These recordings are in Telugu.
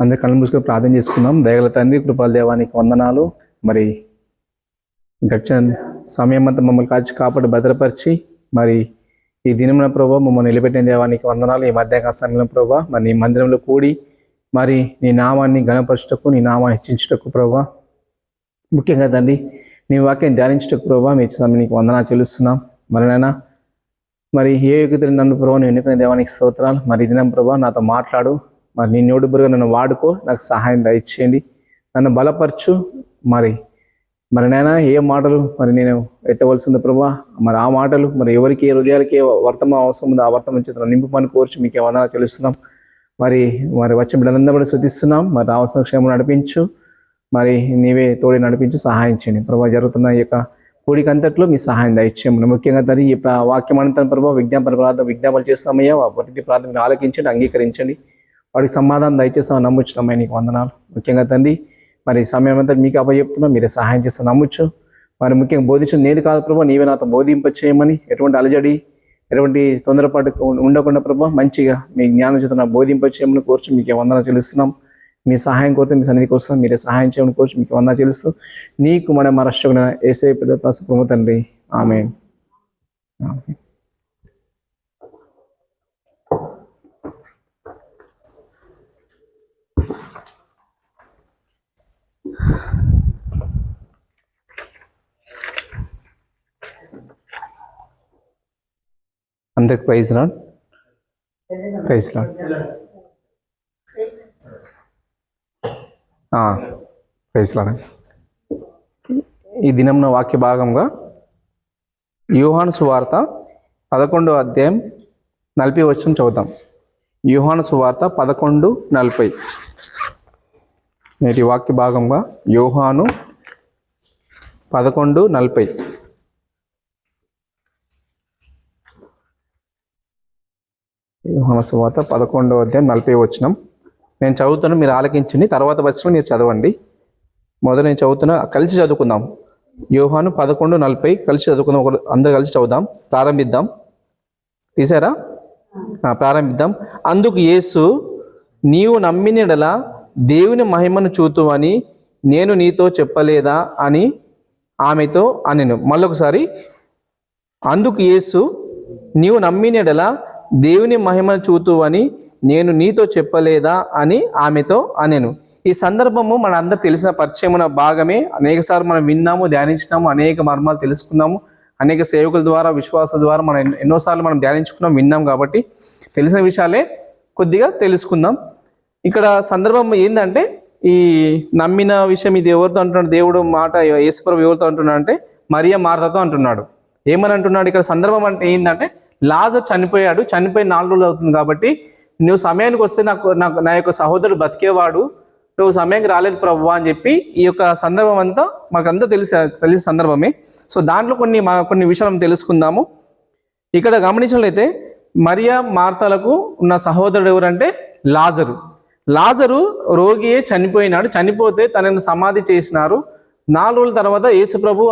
అందరి కళ్ళు మూసుకొని ప్రార్థన చేసుకుందాం. దయగల తండ్రి కృపాల దేవానికి వందనాలు. మరి గడిచిన సమయం అంతా మమ్మల్ని కాచి కాపాడు భద్రపరిచి మరి ఈ దినమున ప్రభావ మమ్మల్ని నిలబెట్టిన దేవానికి వందనాలు. ఈ మధ్యాహ్న సమయంలో ప్రభావ మరి నీ మందిరంలో కూడి మరి నీ నామాన్ని గణపరచుటకు నీ నామాన్ని హెచ్చించుటకు ప్రభావ ముఖ్యంగా తండ్రి నీ వాక్యం ధ్యానించుటకు ప్రభావ మీ సమయం నీకు వందనా చెల్లిస్తున్నాం. మరి నాయనా మరి ఏ యోగ్యతలు నన్ను ప్రభావ నేను ఎన్నుకునే దేవానికి స్తోత్రాలు. మరి దినం ప్రభావ నాతో మాట్లాడు. మరి నీ నోడుబురుగా నన్ను వాడుకో నాకు సహాయం దయచేయండి. నన్ను బలపరచు. మరి మరి నాయన ఏ మాటలు మరి నేను ఎత్తవలసింది ప్రభా మరి ఆ మాటలు మరి ఎవరికి ఏ హృదయాలకి ఏ వర్తమ అవసరం ఉందో ఆ వర్తమ చేత నింపు పని కోర్చి మీకు ఏమన్నా చెల్లిస్తున్నాం. మరి మరి వచ్చిన బిడ్డలందరూ కూడా శుద్ధిస్తున్నాం మరి రావాల్సిన క్షేమం నడిపించు. మరి నీవే తోడి నడిపించి సహాయం చేయండి. ప్రభా జరుగుతున్న ఈ యొక్క కూడికి అంతట్లో మీ సహాయం దయచేయమని ముఖ్యంగా తరి ఈ ప్ర- వాక్యం అనంతరం ప్రభావ విజ్ఞాపన ప్రార్థన విజ్ఞాపనలు చేస్తామయ్యా. ప్రతి ప్రార్థన ఆలకించండి అంగీకరించండి. వాడికి సమాధానం దయచేస్తామని నమ్ముచ్చున్నామయ్య నీకు వందనాలు. ముఖ్యంగా తండ్రి మరి సమయం అంతా మీకు అప్పచెప్తున్నా మీరే సహాయం చేస్తే నమ్ముచ్చు మరి ముఖ్యంగా బోధించిన నేను కాదు ప్రభావ నీవే నాతో బోధింప చేయమని ఎటువంటి అలజడి ఎటువంటి తొందరపాటు ఉండకుండా ప్రభావ మంచిగా మీ జ్ఞానం చేత బోధింప చేయమని కోర్చు మీకు వందన చెల్లిస్తున్నాం. మీ సహాయం కోరితే మీ సన్నిధికి వస్తాం మీరే సహాయం చేయమని కోర్చు మీకు వందన చెల్లిస్తూ నీకు మన మా ఏసే పెద్ద ప్రముఖ తండ్రి. ఆమె అందరికి praise Lord. Praise Lord. Praise Lord. ఈ దినం వాక్య భాగంగా యూహాను సువార్త పదకొండు అధ్యాయం నలభై వచ్చిన చదువుతాం. యూహాను సువార్త పదకొండు నలభై. నేటి వాక్య భాగంగా యోహాను పదకొండు నలభై. యోహాను సువార్త పదకొండవ అధ్యాయం నలభై వచ్చినం నేను చదువుతాను మీరు ఆలకించండి తర్వాత వచ్చిన మీరు చదవండి. మొదలు నేను చదువుతున్నా కలిసి చదువుకుందాం. యోహాను పదకొండు నలభై కలిసి చదువుకుందాం. ఒక అందరు కలిసి చదువుదాం. ప్రారంభిద్దాం. తీసారా? ప్రారంభిద్దాం. అందుకు యేసు నీవు నమ్మినడల దేవుని మహిమను చూతువని నేను నీతో చెప్పలేదా అని ఆమెతో అనెను. మళ్ళొకసారి అందుకు యేసు నీవు నమ్మినడలా దేవుని మహిమను చూతువని నేను నీతో చెప్పలేదా అని ఆమెతో అనెను. ఈ సందర్భము మన అందరు తెలిసిన పరిచయమున భాగమే. అనేకసార్లు మనం విన్నాము ధ్యానించినాము అనేక మర్మాలు తెలుసుకున్నాము. అనేక సేవకుల ద్వారా విశ్వాస ద్వారా మనం ఎన్నోసార్లు మనం ధ్యానించుకున్నాం విన్నాం కాబట్టి తెలిసిన విషయాలే కొద్దిగా తెలుసుకుందాం. ఇక్కడ సందర్భం ఏంటంటే ఈ నమ్మిన విషయం ఇది ఎవరితో అంటున్నాడు? దేవుడు మాట యేసుప్రభు ఎవరితో అంటున్నాడు అంటే మరియ మార్తతో అంటున్నాడు. ఏమని అంటున్నాడు? ఇక్కడ సందర్భం అంటే ఏంటంటే లాజర్ చనిపోయాడు చనిపోయి నాలుగు రోజులు అవుతుంది కాబట్టి నువ్వు సమయానికి వస్తే నాకు నాకు నా యొక్క సహోదరుడు బతికేవాడు నువ్వు సమయానికి రాలేదు ప్రభు అని చెప్పి ఈ యొక్క సందర్భం అంతా మాకంతా తెలిసి తెలిసిన సందర్భమే. సో దాంట్లో కొన్ని మా కొన్ని విషయాలు తెలుసుకుందాము. ఇక్కడ గమనించినట్లయితే మరియా మార్తలకు ఉన్న సహోదరుడు ఎవరంటే లాజరు. లాజరు రోగియే చనిపోయినాడు చనిపోతే తనని సమాధి చేసినారు. నాలుగు రోజుల తర్వాత యేసు ప్రభు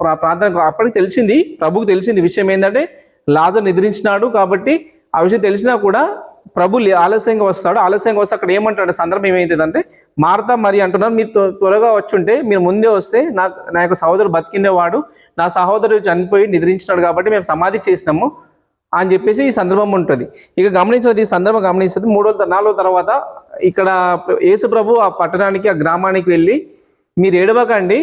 ప్రార్థన అప్పటికి తెలిసింది ప్రభుకు తెలిసింది విషయం ఏంటంటే లాజర్ నిద్రించినాడు కాబట్టి ఆ విషయం తెలిసినా కూడా ప్రభు ఆలస్యంగా వస్తాడు. ఆలస్యంగా వస్తే అక్కడ ఏమంటాడు? సందర్భం ఏమైతుందంటే మార్తా మరి అంటున్నారు మీరు త్వ- త్వరగా వచ్చుంటే మీరు ముందే వస్తే నా నా యొక్క సహోదరుడు బతికిండేవాడు నా సహోదరుడు చనిపోయి నిద్రించినాడు కాబట్టి మేము సమాధి చేసినాము అని చెప్పేసి ఈ సందర్భం ఉంటుంది. ఇక గమనించినది ఈ సందర్భం గమనించినది మూడో నాలుగో తర్వాత ఇక్కడ యేసు ప్రభు ఆ పట్టణానికి ఆ గ్రామానికి వెళ్ళి మీరు ఏడవకండి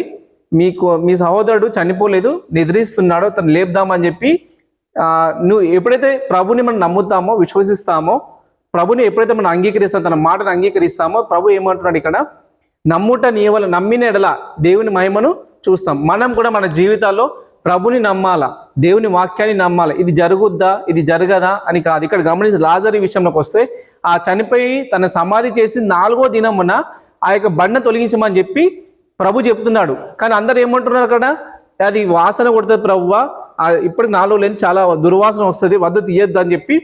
మీకు మీ సహోదరుడు చనిపోలేదు నిద్రిస్తున్నాడు తను లేపుదామని చెప్పి నువ్వు ఎప్పుడైతే ప్రభుని మనం నమ్ముతామో విశ్వసిస్తామో ప్రభుని ఎప్పుడైతే మనం అంగీకరిస్తాం తన మాటను అంగీకరిస్తామో ప్రభు ఏమంటున్నాడు ఇక్కడ? నమ్ముట నీవల నమ్మిన ఎడల దేవుని మహిమను చూస్తాం. మనం కూడా మన జీవితాల్లో ప్రభుని నమ్మాలా? దేవుని వాక్యాన్ని నమ్మాలి? ఇది జరుగుద్దా? ఇది జరగదా? అని కాదు. ఇక్కడ గమనించి లాజరి విషయంలోకి వస్తే ఆ చనిపోయి తన సమాధి చేసి నాలుగో దినమున ఆ యొక్క బండ తొలగించమని చెప్పి ప్రభు చెప్తున్నాడు. కానీ అందరు ఏమంటున్నారు అక్కడ? అది వాసన కొడుతుంది ప్రభువా ఇప్పటికి నాలుగు లేని చాలా దుర్వాసన వస్తుంది వద్దు తీయొద్దు అని చెప్పి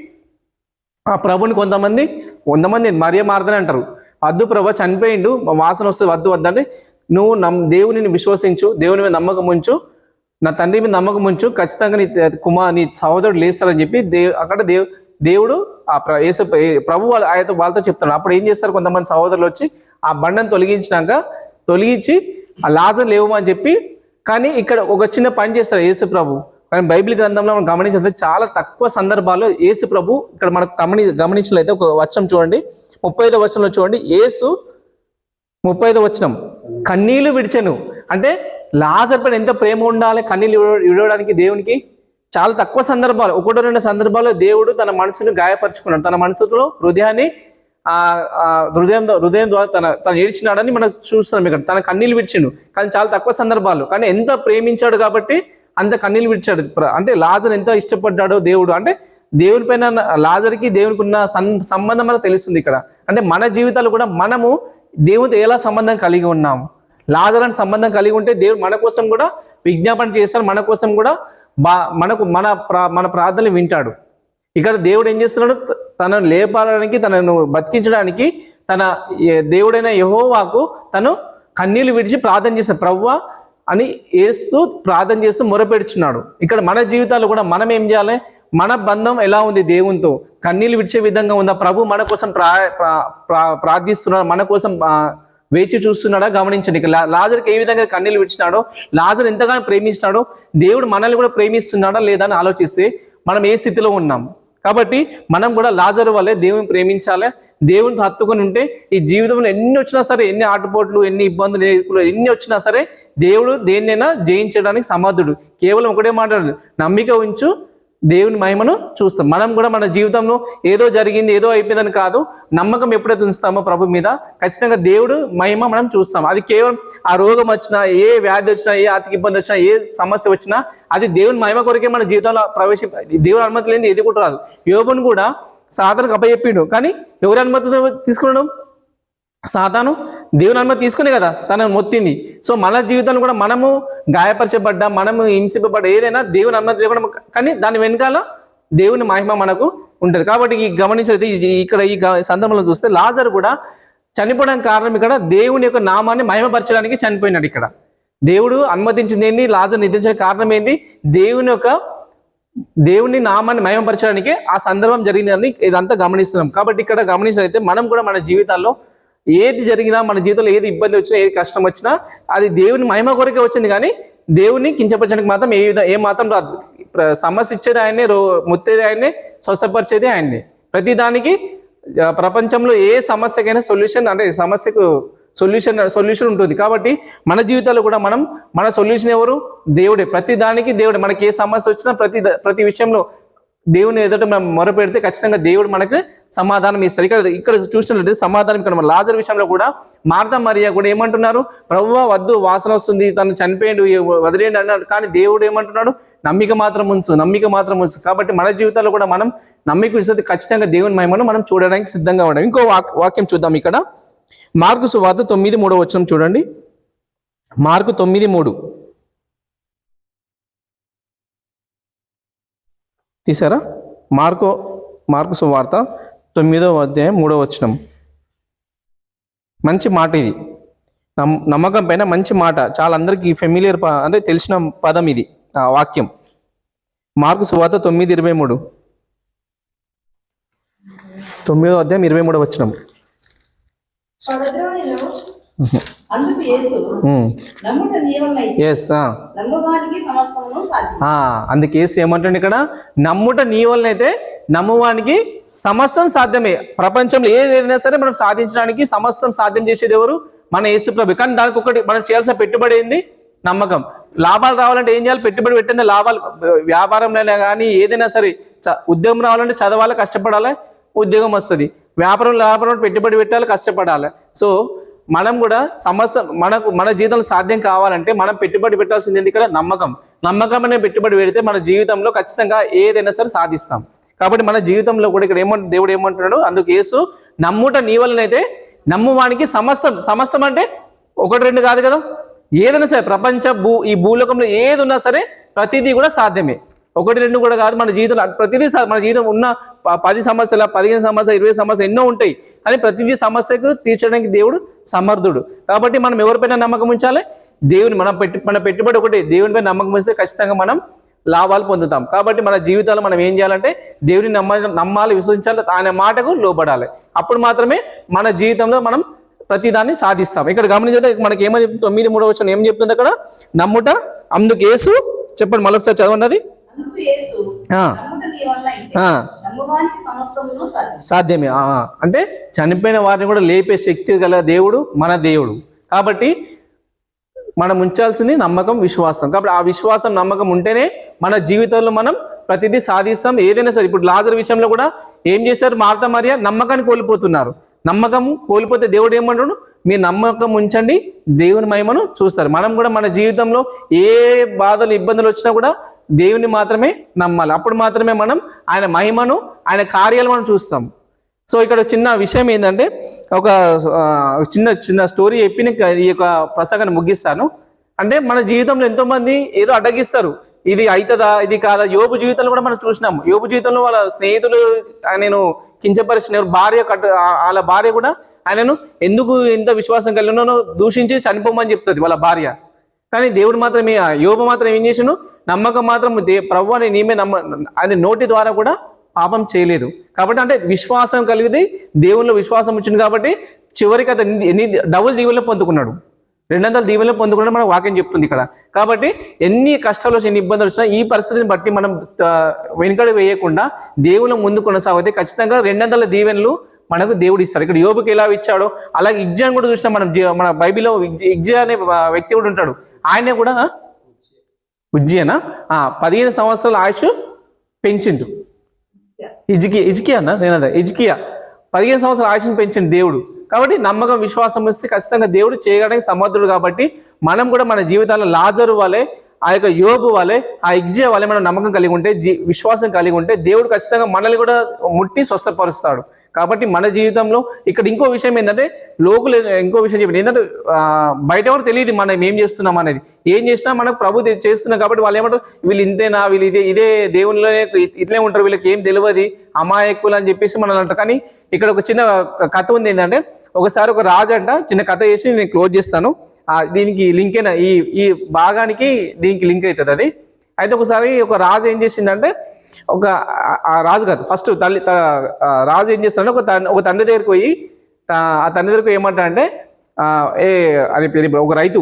ఆ ప్రభుని కొంతమంది కొంతమంది మరియ మార్దని అంటారు. వద్దు ప్రభు చనిపోయిండు మా వాసన వస్తే వద్దు వద్దంటే నువ్వు నమ్ దేవుని విశ్వసించు దేవుని మీద నమ్మకం ఉంచు నా తండ్రి మీద నమ్మకం ఉంచు ఖచ్చితంగా నీ కుమార్ నీ సహోదరుడు లేస్తారని చెప్పి దేవు అక్కడ దేవ్ దేవుడు ఆ ప్ర- యేసు ప్రభు వాళ్ళ- ఆయనతో వాళ్ళతో చెప్తున్నాడు. అప్పుడు ఏం చేస్తారు కొంతమంది సహోదరులు వచ్చి ఆ బండను తొలగించినాక తొలగించి ఆ లాజర్ అని చెప్పి కానీ ఇక్కడ ఒక చిన్న పని చేస్తారు యేసు ప్రభు. కానీ బైబిల్ గ్రంథంలో మనం గమనించినట్లయితే చాలా తక్కువ సందర్భాల్లో యేసు ప్రభు ఇక్కడ మనకు గమని గమనించినట్లయితే ఒక వచనం చూడండి. ముప్పై ఐదో వచనంలో చూడండి. యేసు ముప్పై ఐదో వచనం. కన్నీళ్ళు విడిచెను. అంటే లాజర్ పైన ఎంత ప్రేమ ఉండాలి? కన్నీళ్ళు విడవడానికి దేవునికి? చాలా తక్కువ సందర్భాలు. ఒకటో రెండు సందర్భాల్లో దేవుడు తన మనసును గాయపరుచుకున్నాడు. తన మనసులో హృదయాన్ని హృదయం హృదయం ద్వారా తన తను ఏడ్చినాడని మనం చూస్తున్నాం ఇక్కడ. తన కన్నీళ్ళు విడిచిండు కానీ చాలా తక్కువ సందర్భాలు. కానీ ఎంత ప్రేమించాడు కాబట్టి అంత కన్నీళ్ళు విడిచాడు. అంటే లాజర్ ఎంత ఇష్టపడ్డాడో దేవుడు. అంటే దేవుని పైన లాజర్కి దేవునికి ఉన్న సం- సంబంధం మనకు తెలుస్తుంది ఇక్కడ. అంటే మన జీవితాలు కూడా మనము దేవునితో ఎలా సంబంధం కలిగి ఉన్నాము? లాజర్ అని సంబంధం కలిగి ఉంటే దేవుడు మన కోసం కూడా విజ్ఞాపన చేస్తాడు. మన కోసం కూడా బా మనకు మన ప్రా మన ప్రార్థనలు వింటాడు. ఇక్కడ దేవుడు ఏం చేస్తున్నాడు? తనను లేపడానికి తనను బతికించడానికి తన దేవుడైన యహోవాకు తను కన్నీళ్ళు విడిచి ప్రార్థన చేస్తాడు. ప్రవ్వా అని ఏస్తూ ప్రార్థన చేస్తూ మొరపెడుచున్నాడు. ఇక్కడ మన జీవితాలు కూడా మనం ఏం చేయాలి? మన బంధం ఎలా ఉంది దేవునితో? కన్నీళ్ళు విడిచే విధంగా ఉందా? ప్రభు మన కోసం ప్రా ప్రా- ప్రార్థిస్తున్నాడు? మన కోసం వేచి చూస్తున్నాడా? గమనించండి. ఇక లాజర్కి ఏ విధంగా కన్నీళ్ళు విడిచినాడో లాజర్ ఎంతగానో ప్రేమించినాడో దేవుడు మనల్ని కూడా ప్రేమిస్తున్నాడా లేదా అని ఆలోచిస్తే మనం ఏ స్థితిలో ఉన్నాం? కాబట్టి మనం కూడా లాజర్ వల్లే దేవుని ప్రేమించాలి. దేవుని హత్తుకొని ఉంటే ఈ జీవితంలో ఎన్ని వచ్చినా సరే ఎన్ని ఆటుపోట్లు ఎన్ని ఇబ్బందులు ఎన్ని వచ్చినా సరే దేవుడు దేన్నైనా జయించడానికి సమర్థుడు. కేవలం ఒకటే మాట్లాడు నమ్మిక ఉంచు దేవుని మహిమను చూస్తాం. మనం కూడా మన జీవితంలో ఏదో జరిగింది ఏదో అయిపోయిందని కాదు నమ్మకం ఎప్పుడైతే ఉంచుతామో ప్రభు మీద ఖచ్చితంగా దేవుడు మహిమ మనం చూస్తాం. అది కేవలం ఆ రోగం వచ్చినా ఏ వ్యాధి వచ్చినా ఏ ఆర్థిక ఇబ్బంది వచ్చినా ఏ సమస్య వచ్చినా అది దేవుని మహిమ కొరకే మన జీవితంలో ప్రవేశ దేవుని అనుమతి లేని ఏది కూడా రాదు. యోగును కూడా సాధనకు అప్పచెప్పిండు కానీ ఎవరి అనుమతి తీసుకున్నాడు? సాతాను దేవుని అనుమతి తీసుకునే కదా తనను మొత్తింది. సో మన జీవితంలో కూడా మనము గాయపరచబడ్డా మనము హింసింపబడ్డా ఏదైనా దేవుని అనుమతి లేకుండా కానీ దాని వెనకాల దేవుని మహిమ మనకు ఉంటుంది. కాబట్టి ఈ గమనించినది ఇక్కడ ఈ గ- సందర్భంలో చూస్తే లాజర్ కూడా చనిపోవడానికి కారణం ఇక్కడ దేవుని యొక్క నామాన్ని మహిమపరచడానికి చనిపోయినాడు ఇక్కడ. దేవుడు అనుమతించింది ఏంది? లాజర్ నిద్రించడానికి కారణం ఏంది? దేవుని యొక్క దేవుని నామాన్ని మయమపరచడానికి ఆ సందర్భం జరిగిందని ఇదంతా గమనిస్తున్నాం. కాబట్టి ఇక్కడ గమనించినైతే మనం కూడా మన జీవితాల్లో ఏది జరిగినా మన జీవితంలో ఏది ఇబ్బంది వచ్చినా ఏది కష్టం వచ్చినా అది దేవుని మహిమ కొరకే వచ్చింది కానీ దేవుని కించపరచడానికి మాత్రం ఏ విధ ఏ మాత్రం రాదు. సమస్య ఇచ్చేది ఆయనే రో ముత్తేది ఆయనే స్వస్థపరిచేది ఆయన్ని. ప్రతి దానికి ప్రపంచంలో ఏ సమస్యకైనా సొల్యూషన్ అంటే సమస్యకు సొల్యూషన్ సొల్యూషన్ ఉంటుంది. కాబట్టి మన జీవితాల్లో కూడా మనం మన సొల్యూషన్ ఎవరు? దేవుడే. ప్రతి దానికి దేవుడే. మనకి ఏ సమస్య వచ్చినా ప్రతి ప్రతి విషయంలో దేవుని ఎదుట మనం మొరపెడితే ఖచ్చితంగా దేవుడు మనకు సమాధానం ఇస్తాడు. ఇక్కడ ఇక్కడ చూసినట్లయితే సమాధానం ఇక్కడ మన లాజర్ విషయంలో కూడా మార్తా మరియా కూడా ఏమంటున్నారు? ప్రభు వద్దు వాసన వస్తుంది. తను చనిపోయాడు వదిలేండి అన్నాడు. కానీ దేవుడు ఏమంటున్నాడు? నమ్మిక మాత్రం ఉంచు నమ్మిక మాత్రం ఉంచు. కాబట్టి మన జీవితాల్లో కూడా మనం నమ్మిక ఉంచితే ఖచ్చితంగా దేవుని మహిమను మనం చూడడానికి సిద్ధంగా ఉండాలి. ఇంకో వాక్- వాక్యం చూద్దాం ఇక్కడ. మార్కు సువార్త తొమ్మిది మూడో వచనం చూడండి. మార్కు తొమ్మిది మూడు. తీసారా? మార్కో మార్కు సువార్త తొమ్మిదో అధ్యాయం మూడో వచనం. మంచి మాట ఇది. నమ్మకం పైన మంచి మాట. చాలా అందరికీ ఫెమిలియర్ అంటే తెలిసిన పదం ఇది ఆ వాక్యం. మార్కు సువార్త తొమ్మిది ఇరవై మూడు. తొమ్మిదో అధ్యాయం ఇరవై మూడో వచనం. అందుకే యేసు ఏమంటుండే ఇక్కడ? నమ్ముట నీ వల్లనైతే నమ్మువానికి సమస్తం సాధ్యమే. ప్రపంచంలో ఏదైనా సరే మనం సాధించడానికి సమస్తం సాధ్యం చేసేది ఎవరు? మన యేసు ప్రభు. కానీ దానికి ఒకటి మనం చేయాల్సిన పెట్టుబడి ఏంది? నమ్మకం. లాభాలు రావాలంటే ఏం చేయాలి? పెట్టుబడి పెట్టింది లాభాలు. వ్యాపారంలో కానీ ఏదైనా సరే ఉద్యోగం రావాలంటే చదవాలి? కష్టపడాలి? ఉద్యోగం వస్తుంది. వ్యాపారం వ్యాపారం పెట్టుబడి పెట్టాలి కష్టపడాలి. సో మనం కూడా సమస్య మనకు మన జీవితంలో సాధ్యం కావాలంటే మనం పెట్టుబడి పెట్టాల్సింది ఎందుకంటే నమ్మకం నమ్మకం. అనే పెట్టుబడి పెడితే మన జీవితంలో ఖచ్చితంగా ఏదైనా సరే సాధిస్తాం. కాబట్టి మన జీవితంలో కూడా ఇక్కడ ఏమంటు దేవుడు ఏమంటున్నాడు? అందుకు యేసు నమ్ముట నీ వలనైతే నమ్మువానికి సమస్తం సమస్తం అంటే ఒకటి రెండు కాదు కదా? ఏదైనా సరే ప్రపంచ భూ ఈ భూలోకంలో ఏది ఉన్నా సరే ప్రతిదీ కూడా సాధ్యమే. ఒకటి రెండు కూడా కాదు. మన జీవితంలో ప్రతిదీ మన జీవితం ఉన్న పది సమస్యల పదిహేను సమస్యలు ఇరవై సమస్యలు ఎన్నో ఉంటాయి. కానీ ప్రతిదీ సమస్యకు తీర్చడానికి దేవుడు సమర్థుడు. కాబట్టి మనం ఎవరిపైన నమ్మకం ఉంచాలి? దేవుని మనం పెట్టి మన పెట్టుబడి ఒకటి. దేవునిపై నమ్మకం ఉంచితే ఖచ్చితంగా మనం లాభాలు పొందుతాం. కాబట్టి మన జీవితాలు మనం ఏం చేయాలంటే దేవుని నమ్మ నమ్మాలి విశ్వసించాలి ఆయన మాటకు లోపడాలి అప్పుడు మాత్రమే మన జీవితంలో మనం ప్రతిదాన్ని సాధిస్తాం. ఇక్కడ గమనించే మనకి ఏమని చెప్తుంది? తొమ్మిది మూడవ వచ్చిన ఏం చెప్తుంది అక్కడ? నమ్ముట అందుకేసు చెప్పండి మరొకసారి చదవండి సాధ్యమే. అంటే చనిపోయిన వారిని కూడా లేపే శక్తి గల దేవుడు మన దేవుడు. కాబట్టి మనం ఉంచాల్సింది నమ్మకం విశ్వాసం. కాబట్టి ఆ విశ్వాసం నమ్మకం ఉంటేనే మన జీవితంలో మనం ప్రతిదీ సాధిస్తాం. ఏదైనా సరే ఇప్పుడు లాజర్ విషయంలో కూడా ఏం చేశారు? మార్త మరియ నమ్మకాన్ని కోల్పోతున్నారు. నమ్మకం కోల్పోతే దేవుడు ఏమంటాడు? మీ నమ్మకం ఉంచండి దేవుని మహిమను చూస్తారు. మనం కూడా మన జీవితంలో ఏ బాధలు ఇబ్బందులు వచ్చినా కూడా దేవుని మాత్రమే నమ్మాలి. అప్పుడు మాత్రమే మనం ఆయన మహిమను ఆయన కార్యాలు మనం చూస్తాం. సో ఇక్కడ చిన్న విషయం ఏంటంటే ఒక చిన్న చిన్న స్టోరీ చెప్పి నేను ఈ యొక్క ప్రసంగాన్ని ముగిస్తాను. అంటే మన జీవితంలో ఎంతోమంది ఏదో అడ్డగిస్తారు. ఇది అవుతుందా ఇది కాదా? యోబు జీవితంలో కూడా మనం చూసినాము యోబు జీవితంలో వాళ్ళ స్నేహితులు ఆయనను కించపరిచిన భార్య కట్టు వాళ్ళ భార్య కూడా ఆయనను ఎందుకు ఇంత విశ్వాసం కలిగి ఉన్నానో దూషించి చనిపోమని చెప్తుంది వాళ్ళ భార్య. కానీ దేవుడు మాత్రం యోగు యోబు మాత్రం ఏం చేసినాను నమ్మకం మాత్రం దే ప్రభు అని నీమే నమ్మ ఆయన నోటి ద్వారా కూడా పాపం చేయలేదు. కాబట్టి అంటే విశ్వాసం కలిగితే దేవునిలో విశ్వాసం వచ్చింది కాబట్టి చివరికి అతను ఎన్ని- డబుల్ దీవుల్లో పొందుకున్నాడు. రెండు వందల దీవుల్లో పొందుకున్నాడు మనకు వాక్యం చెప్తుంది ఇక్కడ. కాబట్టి ఎన్ని కష్టాలు వచ్చినా ఎన్ని ఇబ్బందులు వచ్చినా ఈ పరిస్థితిని బట్టి మనం వెనుకడు వేయకుండా దేవుని ముందు కొనసాగితే ఖచ్చితంగా రెండు వందల దీవెనలు మనకు దేవుడు ఇస్తాడు. ఇక్కడ యోబుకి ఎలా ఇచ్చాడో అలాగే ఇగ్జాన్ కూడా చూసినా మనం మన బైబిల్లో ఇగ్జ- ఇగ్జా అనే వ్యక్తి కూడా ఉంటాడు. ఆయన కూడా ఉజ్జయనా? ఆ, పదిహేను సంవత్సరాల ఆయుష్ పెంచిండు. ఇజికి ఇజికియా అన్న? నేను అదే ఇజికియా. పదిహేను సంవత్సరాల ఆయుష్ని పెంచిండు దేవుడు. కాబట్టి నమ్మకం విశ్వాసం ఇస్తే ఖచ్చితంగా దేవుడు చేయడానికి సమర్థుడు కాబట్టి మనం కూడా మన జీవితాల్లో లాజరు వలె ఆ యొక్క యోబు వాళ్ళే ఆ ఇగ్జియా వాళ్ళే మనం నమ్మకం కలిగి ఉంటే జీ విశ్వాసం కలిగి ఉంటే దేవుడు ఖచ్చితంగా మనల్ని కూడా ముట్టి స్వస్థపరుస్తాడు. కాబట్టి మన జీవితంలో ఇక్కడ ఇంకో విషయం ఏంటంటే లోకులు ఇంకో విషయం చెప్పండి. ఏంటంటే బయట ఎవరు తెలియదు మనం ఏం చేస్తున్నాం అనేది. ఏం చేసినా మనకు ప్రభు చేస్తున్నాం కాబట్టి వాళ్ళు ఏమంటారు వీళ్ళు ఇంతేనా వీళ్ళు ఇదే ఇదే దేవునిలో ఇట్లే ఉంటారు వీళ్ళకి ఏం తెలియదు అమాయకులు అని చెప్పేసి మనల్ని అంటారు. కానీ ఇక్కడ ఒక చిన్న కథ ఉంది ఏంటంటే ఒకసారి ఒక రాజు అంట చిన్న కథ చేసి నేను క్లోజ్ చేస్తాను. దీనికి లింక్ అయిన ఈ ఈ భాగానికి దీనికి లింక్ అవుతుంది అది. అయితే ఒకసారి ఒక రాజు ఏం చేసిందంటే ఒక ఆ- రాజు కాదు ఫస్ట్ తల్లి త- రాజు ఏం చేస్తాడంటే ఒక ఒక తండ్రి దగ్గరికి పోయి ఆ తండ్రి దగ్గరికి ఏమంటా అంటే ఏ అది పేరు ఒక రైతు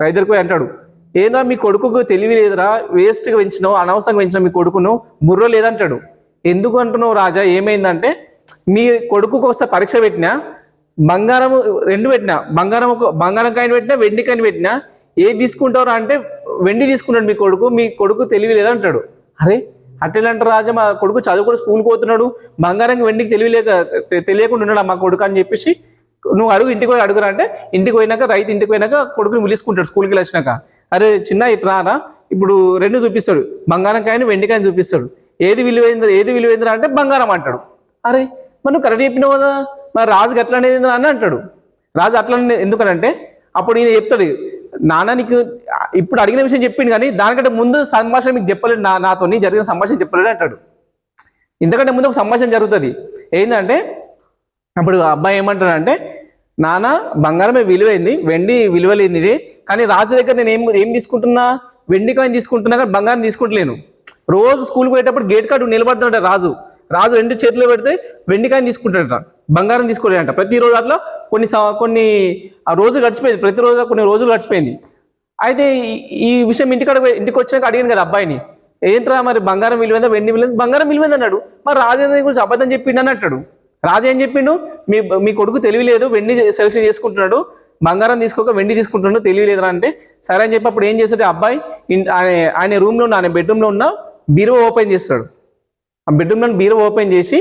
రైతు దగ్గరికి పోయి అంటాడు ఏనా మీ కొడుకుకు తెలివి లేదురా వేస్ట్గా పెంచినావు అనవసరంగా పెంచినావు మీ కొడుకును బుర్ర లేదంటాడు. ఎందుకు అంటున్నావు రాజా? ఏమైందంటే మీ కొడుకుకు ఒకసారి పరీక్ష పెట్టినా బంగారం రెండు పెట్టినా బంగారం ఒక బంగారం కాయని పెట్టినా వెండి కాయని పెట్టినా ఏ తీసుకుంటారా అంటే వెండి తీసుకున్నాడు మీ కొడుకు మీ కొడుకు తెలివి లేదంటాడు అరే అట్టేలంటారు రాజా మా కొడుకు చదువుకుని స్కూల్కి పోతున్నాడు బంగారం వెండికి తెలియలేక తె- తెలియకుండా ఉన్నాడు మా కొడుకు అని చెప్పేసి నువ్వు అడుగు ఇంటికి పోయి అడుగురా అంటే ఇంటికి పోయినాక రైతు ఇంటికి పోయినాక కొడుకుని పిలుచుకుంటాడు స్కూల్కి వచ్చినాక అరే చిన్న ఇటు రారా ఇప్పుడు రెండు చూపిస్తాడు బంగారం కాయని వెండికాయని చూపిస్తాడు. ఏది విలువైంది ఏది విలువైందిరా అంటే బంగారం అంటాడు. అరే మనం కరెక్ట్ చెప్పినావు కదా. మరి రాజుకి ఎట్లా అనేది అని అంటాడు. రాజు అట్లా ఎందుకనంటే అప్పుడు ఈయన చెప్తాడు నాన్న నీకు ఇప్పుడు అడిగిన విషయం చెప్పిండు కానీ దానికంటే ముందు సంభాషణ మీకు చెప్పలేదు నా నాతో జరిగిన సంభాషణ చెప్పలేదు అంటాడు. ఇంతకంటే ముందు ఒక సంభాషణ జరుగుతుంది. ఏంటంటే అప్పుడు అబ్బాయి ఏమంటాడంటే నాన్న బంగారమే విలువైంది వెండి విలువలేనిది ఇది కానీ రాజు దగ్గర నేను ఏం ఏం తీసుకుంటున్నా? వెండి కాయిన్ తీసుకుంటున్నా కానీ బంగారం తీసుకుంటలేను. రోజు స్కూల్కి పోయేటప్పుడు గేట్ కార్డు నిలబడుతున్నాడు రాజు. రాజు రెండు చేతిలో పెడితే వెండికాయని తీసుకుంటాడట బంగారం తీసుకోలేదంట ప్రతిరోజు అట్లా కొన్ని కొన్ని ఆ రోజు గడిచిపోయింది. ప్రతిరోజు కొన్ని రోజులు గడిచిపోయింది. అయితే ఈ- విషయం ఇంటికాడ ఇంటికి వచ్చినాక అడిగాను కదా అబ్బాయిని ఏంట్రా మరి బంగారం విలువైందా? వెండి విలువైంది? బంగారం విలువైంది అన్నాడు. మరి రాజేంద్ర గురించి అబద్ధం చెప్పిండు అని అంటాడు రాజు ఏం చెప్పిండు? మీ మీ కొడుకు తెలియలేదు వెండి సెలెక్షన్ చేసుకుంటున్నాడు బంగారం తీసుకోక వెండి తీసుకుంటున్నాడు తెలియలేదురా అంటే. సరే అని చెప్పి అప్పుడు ఏం చేస్తాడు అబ్బాయి? ఆయన ఆయన రూమ్లో ఉన్న ఆయన బెడ్రూమ్లో ఉన్న బీరువా ఓపెన్ చేస్తాడు. ఆ బెడ్రూమ్లో బీరువా ఓపెన్ చేసి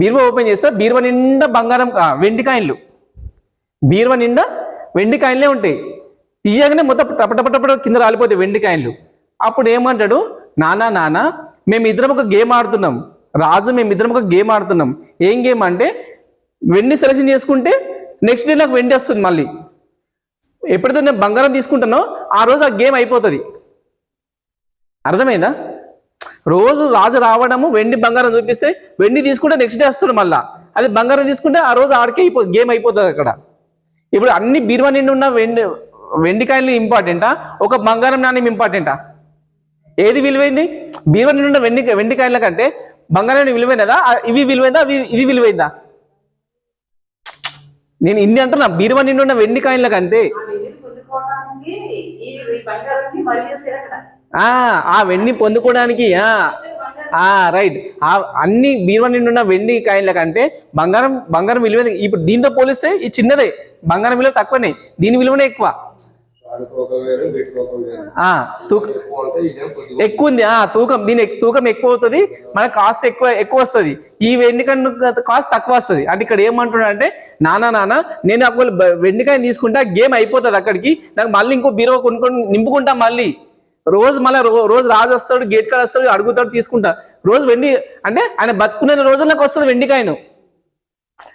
బీరువా ఓపెన్ చేస్తే బీరువా నిండా బంగారం వెండికాయలు వెండి కాయిన్లు. బీరువా నిండా వెండి కాయిన్లే ఉంటాయి. తీయగానే మొత్తం టపటపటపట కింద రాలిపోతాయి వెండి కాయిన్లు. అప్పుడు ఏమంటాడు? నానా నానా మేము ఇద్దరం ఒక గేమ్ ఆడుతున్నాం. రాజు మేము ఇద్దరం ఒక గేమ్ ఆడుతున్నాం. ఏం గేమ్ అంటే వెండి సెలెక్షన్ చేసుకుంటే నెక్స్ట్ డే నాకు వెండి వస్తుంది మళ్ళీ. ఎప్పుడైతే నేను బంగారం తీసుకుంటానో ఆ రోజు ఆ గేమ్ అయిపోతుంది. అర్థమైందా? రోజు రాజు రావడము వెండి బంగారం చూపిస్తే వెండి తీసుకుంటే నెక్స్ట్ డే వస్తాడు మళ్ళా. అది బంగారం తీసుకుంటే ఆ రోజు ఆడికే గేమ్ అయిపోతుంది అక్కడ. ఇప్పుడు అన్ని బీరువా నిండి ఉన్న వెండి వెండికాయలు ఇంపార్టెంటా ఒక బంగారం నాణ్యం ఇంపార్టెంటా ఏది విలువైంది? బీరువా నిండి ఉన్న వెండి వెండికాయల కంటే బంగారం విలువైనదా? ఇవి విలువైందా? అవి ఇది విలువైందా? నేను ఇన్ని అంటున్నా. బీరువా నిండున్న వెండి కాయల కంటే ఆ వెలుగుని పొందుకోవడానికి ఆ వెండి పొందుకోవడానికి రైట్ ఆ అన్ని బీరువా నిండున్న వెండి కాయల కంటే బంగారం బంగారం విలువ ఇప్పుడు దీంతో పోలిస్తే ఈ చిన్నదే. బంగారం విలువ తక్కువనే. దీని విలువనే ఎక్కువ. ఎక్కువ ఉంది. ఆ తూకం దీని తూకం ఎక్కువ అవుతుంది. మన కాస్ట్ ఎక్కువ ఎక్కువ వస్తుంది. ఈ వెండికాయ కాస్ట్ తక్కువ వస్తుంది. అంటే ఇక్కడ ఏమంటున్నా అంటే నానా నాన్న నేను ఒకవేళ వెండికాయ తీసుకుంటా గేమ్ అయిపోతుంది అక్కడికి. నాకు మళ్ళీ ఇంకో బీరో కొనుక్కొని నింపుకుంటా మళ్ళీ. రోజు మళ్ళీ రో- రోజు రాజు వస్తాడు గేట్ కాడ వస్తాడు అడుగుతాడు తీసుకుంటా. రోజు వెండి అంటే ఆయన బతుకునే రోజుల్లోకి వస్తుంది వెండికాయను.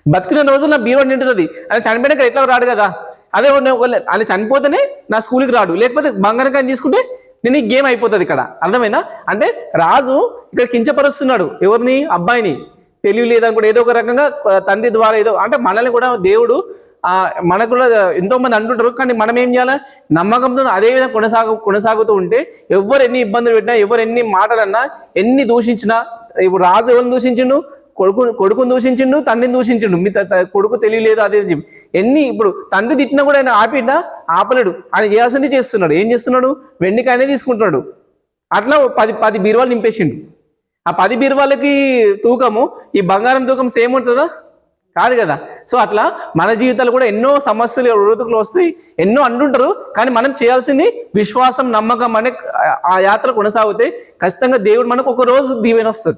బతుకునే రోజుల్లో నా బీరో నిండుతుంది. ఆయన చనిపోయినాక ఎట్లా రాడు కదా? అదే ఉన్న- ఆయన చనిపోతేనే నా స్కూల్కి రాడు. లేకపోతే బంగారంకాయని తీసుకుంటే నేను ఈ గేమ్ అయిపోతుంది ఇక్కడ. అర్థమైనా అంటే రాజు ఇక్కడ కించపరుస్తున్నాడు ఎవరిని? అబ్బాయిని. తెలివి లేదని కూడా ఏదో ఒక రకంగా తండ్రి ద్వారా ఏదో అంటే మనల్ని కూడా దేవుడు మనకు కూడా ఎంతో మంది అంటుంటారు కానీ మనం ఏం చేయాలి? నమ్మకంతో అదే విధంగా కొనసాగు కొనసాగుతూ ఉంటే ఎవరు ఎన్ని ఇబ్బందులు పెట్టినా ఎవరు ఎన్ని మాటలన్నా ఎన్ని దూషించినా ఇప్పుడు రాజు ఎవరిని దూషించిండు? కొడుకు కొడుకుని దూషించిండు తండ్రిని దూషించిండు. మీ కొడుకు తెలియలేదు అదే చెప్పి. ఎన్ని ఇప్పుడు తండ్రి తిట్టినా కూడా ఆయన ఆపిండా ఆపలేడు. ఆయన చేయాల్సింది చేస్తున్నాడు. ఏం చేస్తున్నాడు? వెండికాయనే తీసుకుంటున్నాడు. అట్లా పది పది బీరువాలు నింపేసిండు. ఆ పది బీరువాలకి తూకము ఈ బంగారం తూకం సేమ్ ఉంటుందా? కాదు కదా? సో అట్లా మన జీవితాలు కూడా ఎన్నో సమస్యలు ఉరుతుకులు వస్తాయి ఎన్నో అంటుంటారు. కానీ మనం చేయాల్సింది విశ్వాసం నమ్మకం అనే ఆ- యాత్ర కొనసాగితే ఖచ్చితంగా దేవుడు మనకు ఒక రోజు దీవెన వస్తుంది.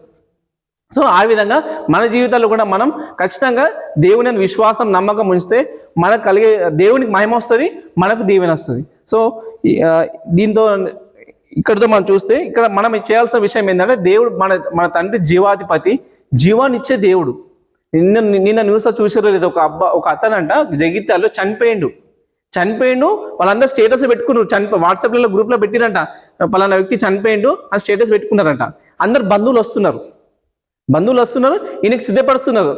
సో ఆ విధంగా మన జీవితాల్లో కూడా మనం ఖచ్చితంగా దేవుని విశ్వాసం నమ్మకం ఉంచితే మనకు కలిగే దేవునికి మహిమ వస్తుంది మనకు దీవెన వస్తుంది. సో దీంతో ఇక్కడితో మనం చూస్తే ఇక్కడ మనం చేయాల్సిన విషయం ఏంటంటే దేవుడు మన మన తండ్రి జీవాధిపతి జీవాన్నిచ్చే దేవుడు. నిన్న నిన్న న్యూస్లో చూసారో లేదు ఒక అబ్బా ఒక అతనంట జగిత్యాల్లో చనిపోయిండు. చనిపోయిండు వాళ్ళందరూ స్టేటస్ పెట్టుకున్నారు. చనిపో వాట్సాప్లలో గ్రూప్లో పెట్టిరంట. పలానా వ్యక్తి చనిపోయిండు అని స్టేటస్ పెట్టుకున్నారంట. అందరు బంధువులు వస్తున్నారు. బంధువులు వస్తున్నారు ఈయనకి సిద్ధపరుస్తున్నారు.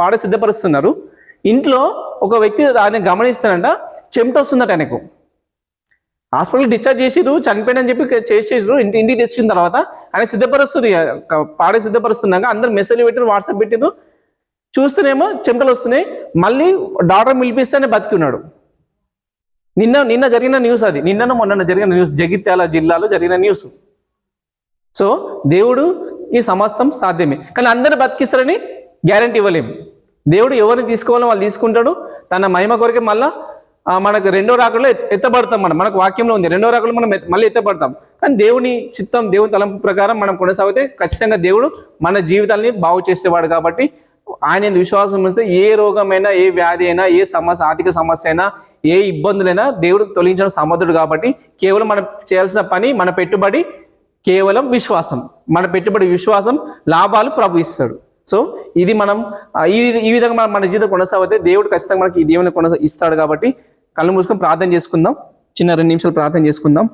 పాడ సిద్ధపరుస్తున్నారు. ఇంట్లో ఒక వ్యక్తి ఆయన గమనిస్తానంట చెమట వస్తుందట ఆయనకు. హాస్పిటల్ డిశ్చార్జ్ చేసిరు చనిపోయినని చెప్పి చేసేసారు ఇంటి ఇంటికి తెచ్చిన తర్వాత ఆయన సిద్ధపరుస్తుంది పాడే సిద్ధపరుస్తున్నాక అందరు మెసేజ్ పెట్టారు వాట్సాప్ పెట్టారు చూస్తేనేమో చెమటలు వస్తున్నాయి. మళ్ళీ డాక్టర్ పిలిపిస్తేనే బతికి ఉన్నాడు నిన్న నిన్న జరిగిన న్యూస్ అది. నిన్న మొన్న జరిగిన న్యూస్ జగిత్యాల జిల్లాలో జరిగిన న్యూస్ సో దేవుడు ఈ సమస్తం సాధ్యమే. కానీ అందరూ బతికిస్తారని గ్యారంటీ ఇవ్వలేము దేవుడు ఎవరిని తీసుకోవాలో వాళ్ళు తీసుకుంటాడు. తన మహిమ కొరకే మళ్ళా మనకు రెండో రాకడలో ఎత్తబడతాం మనం. మనకు వాక్యంలో ఉంది. రెండో రాకడలో మనం మళ్ళీ ఎత్తబడతాం. కానీ దేవుని చిత్తం దేవుని తలంపు ప్రకారం మనం కొనసాగితే ఖచ్చితంగా దేవుడు మన జీవితాల్ని బాగు చేసేవాడు కాబట్టి ఆయన విశ్వాసం ఉంచితే ఏ రోగమైనా ఏ వ్యాధి అయినా ఏ సమస్య ఆర్థిక సమస్య అయినా ఏ ఇబ్బందులైనా దేవుడు తొలగించడం సమర్థుడు కాబట్టి కేవలం మనం చేయాల్సిన పని మన పెట్టుబడి కేవలం విశ్వాసం. మన పెట్టుబడి విశ్వాసం లాభాలు ప్రభు ఇస్తాడు. సో ఇది మనం ఈ ఈ విధంగా మనం మన జీవితం కొనసాగితే దేవుడు ఖచ్చితంగా మనకి ఈ దేవుని కొనసా ఇస్తాడు కాబట్టి కళ్ళు మూసుకొని ప్రార్థన చేసుకుందాం. చిన్న రెండు నిమిషాలు ప్రార్థన చేసుకుందాం.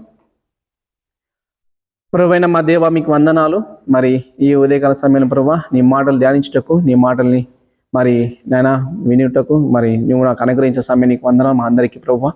ప్రభువైన మా దేవ మీకు వందనాలు. మరి ఈ ఉదయకాల సమయంలో ప్రభా నీ మాటలు ధ్యానించుటకు నీ మాటల్ని మరి నాయన వినుటకు మరి నువ్వు నాకు అనుగ్రహించే సమయం నీకు వందనాలు మా అందరికీ ప్రభా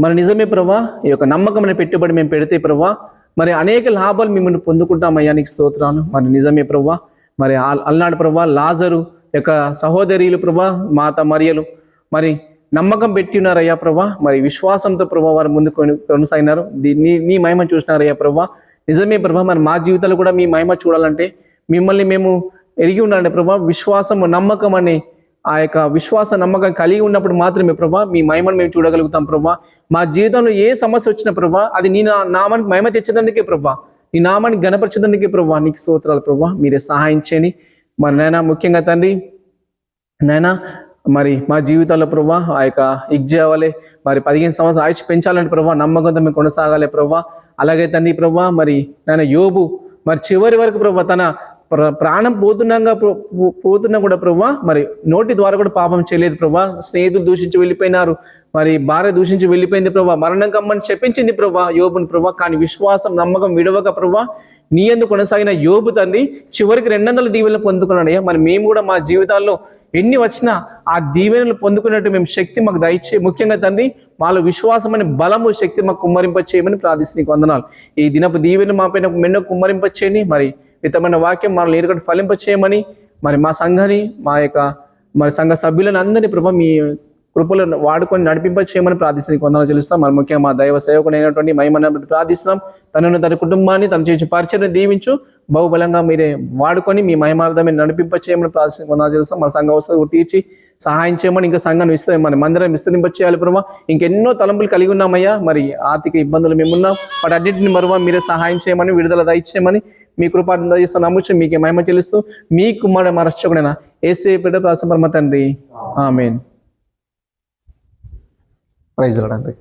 మరి నిజమే ప్రభా ఈ యొక్క నమ్మకమైన పెట్టుబడి మేము పెడితే ప్రభా మరి అనేక లాభాలు మిమ్మల్ని పొందుకుంటాం అయ్యా నీకు స్తోత్రాలు. మరి నిజమే ప్రభా మరి అల్నాడు ప్రభా లాజరు యొక్క సహోదరులు ప్రభా మాత మరియలు మరి నమ్మకం పెట్టి ఉన్నారయ్యా ప్రభా మరి విశ్వాసంతో ప్రభా వారు ముందు కొను- కొనసాగినారు. నీ నీ మహిమ చూసినారయ్యా ప్రభా నిజమే ప్రభా మరి మా జీవితాలు కూడా మీ మహిమ చూడాలంటే మిమ్మల్ని మేము ఎరిగి ఉండాలంటే ప్రభా విశ్వాసం నమ్మకం అనే ఆ యొక్క విశ్వాస నమ్మకం కలిగి ఉన్నప్పుడు మాత్రమే ప్రభా మీ మహిమను మేము చూడగలుగుతాం ప్రభా. మా జీవితంలో ఏ సమస్య వచ్చినా ప్రభా అది నీ నామానికి మహిమ తెచ్చేందుకే ప్రభా. నీ నామాన్ని గణపరిచేందుకే ప్రభా నీకు స్తోత్రాలు ప్రభా. మీరే సహాయం చేయండి. మరి నాయన ముఖ్యంగా తండ్రి నాయనా మరి మా జీవితాల్లో ప్రభా ఆ యొక్క ఇగ్జే మరి పదిహేను సంవత్సరాలు ఆయుష్ పెంచాలంటే ప్రభా నమ్మకంతో మేము కొనసాగాలి ప్రభా. అలాగే తండ్రి ప్రభా మరి నాయన యోబు మరి చివరి వరకు ప్రభా తన ప్రాణం పోతున్నాగా పో- పోతున్నా కూడా ప్రభా మరి నోటి ద్వారా కూడా పాపం చేయలేదు ప్రభా స్నేహితులు దూషించి వెళ్ళిపోయినారు మరి భార్య దూషించి వెళ్ళిపోయింది ప్రభా మరణం కమ్మని చెప్పించింది ప్రభా యోబుని ప్రభా కానీ విశ్వాసం నమ్మకం విడవక ప్రభా నీ ఎందుకు కొనసాగిన యోబు తండ్రి చివరికి రెండు వందల దీవెనలు పొందుకున్నాడయ్యా మరి మేము కూడా మా జీవితాల్లో ఎన్ని వచ్చినా ఆ దీవెనలు పొందుకున్నట్టు మేము శక్తి మాకు దయచే ముఖ్యంగా తండ్రి మాలో విశ్వాసమైన బలము శక్తి మాకు కుమ్మరింప చేయమని ప్రార్థిస్తూ నీకు వందనాలు. ఈ దినపు దీవెని మా పైన మెండ కుమ్మరింప చేయని మరి మితమైన వాక్యం మనల్ని నీరుగట్టు ఫలింప చేయమని మరి మా సంఘని మా యొక్క మరి సంఘ సభ్యులను అందరినీ ప్రభ మీ కృపలు వాడుకొని నడిపింప చేయమని ప్రార్థిస్తున్నాం కొందరు తెలుస్తాం మరి ముఖ్యంగా మా దైవ సేవకుడు అయినటువంటి మహిమని ప్రార్థిస్తున్నాం. తనను తన కుటుంబాన్ని తను చేసిన పరిచయం దీవించు. బహుబలంగా మీరే వాడుకొని మీ మహిమార్థమే నడిపింప చేయమని ప్రార్థన కొందరు తెలుస్తాం మా సంఘ అవసరం తీర్చి సహాయం చేయమని ఇంకా సంఘం విస్తరి మన మందిరం విస్తరింప చేయాలి ప్రభా. ఇంకెన్నో తలంపులు కలిగి ఉన్నామయ్యా. మరి ఆర్థిక ఇబ్బందులు మేమున్నాం. వాటి అన్నింటిని మరువా మీరే సహాయం చేయమని విడుదల దయచేయమని మీ కృపాన్ని చేస్తూ నమ్ముచ్చు మీకే మహిమ చెల్లిస్తూ మీ కుమారుడు మా రక్షకుడైన ఏసే బిడ్డ ప్రాసపరమ తండ్రి. ఆమెన్. ప్రైజ్ రావడానికి